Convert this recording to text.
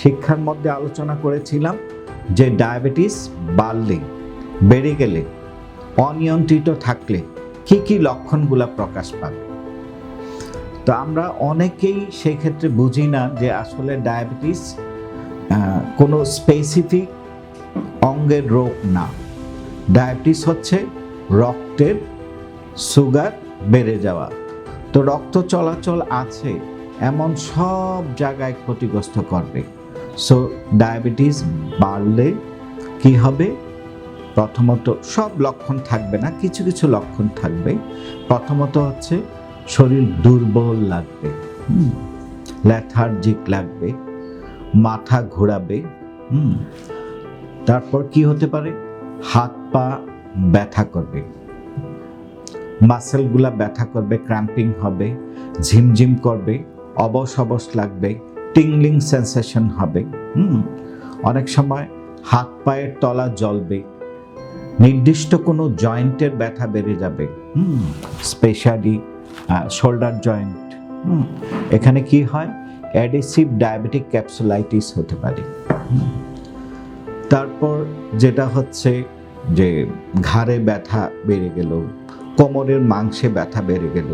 শিক্ষার মধ্যে আলোচনা করেছিলাম যে ডায়াবেটিস বাড়লে, বেড়ে গেলে, অনিয়ন্ত্রিত থাকলে কি কি লক্ষণগুলো প্রকাশ পাবে? তো আমরা অনেকেই সেই ক্ষেত্রে বুঝি না যে আসলে ডায়াবেটিস কোনো স্পেসিফিক অঙ্গের রোগ না। ডায়াবেটিস হচ্ছে রক্তের সুগার বেড়ে যাওয়া। তো রক্ত চলাচল আছে, এমন সব জায়গায় ক্ষতিগ্রস্ত করবে। সো ডায়াবেটিস বাড়লে কি হবে? প্রথমত সব লক্ষণ থাকবে না, কিছু কিছু লক্ষণ থাকবে। প্রথমত হচ্ছে শরীর দুর্বল লাগবে ল্যাথার্জিক লাগবে, মাথা ঘোরাবে তারপর কি হতে পারে? হাত পা ব্যথা করবে মাসেলগুলা ব্যথা করবে ক্র্যাম্পিং হবে, ঝিমঝিম করবে, অবশ অবশ লাগবে টিংলিং সেন্সেশন হবে, হুম? অনেক সময় হাত পায়ের তলা জ্বলবে, নির্দিষ্ট কোনো জয়েন্টের ব্যথা বেড়ে যাবে, হুম? স্পেশালি শোল্ডার জয়েন্ট, হুম? এখানে কি হয়? অ্যাডিসিভ ডায়াবেটিক ক্যাপসুলাইটিস হতে পারে তারপর যেটা হচ্ছে যে ঘাড়ে ব্যথা বেড়ে গেল, কোমরের মাংসে ব্যথা বেড়ে গেল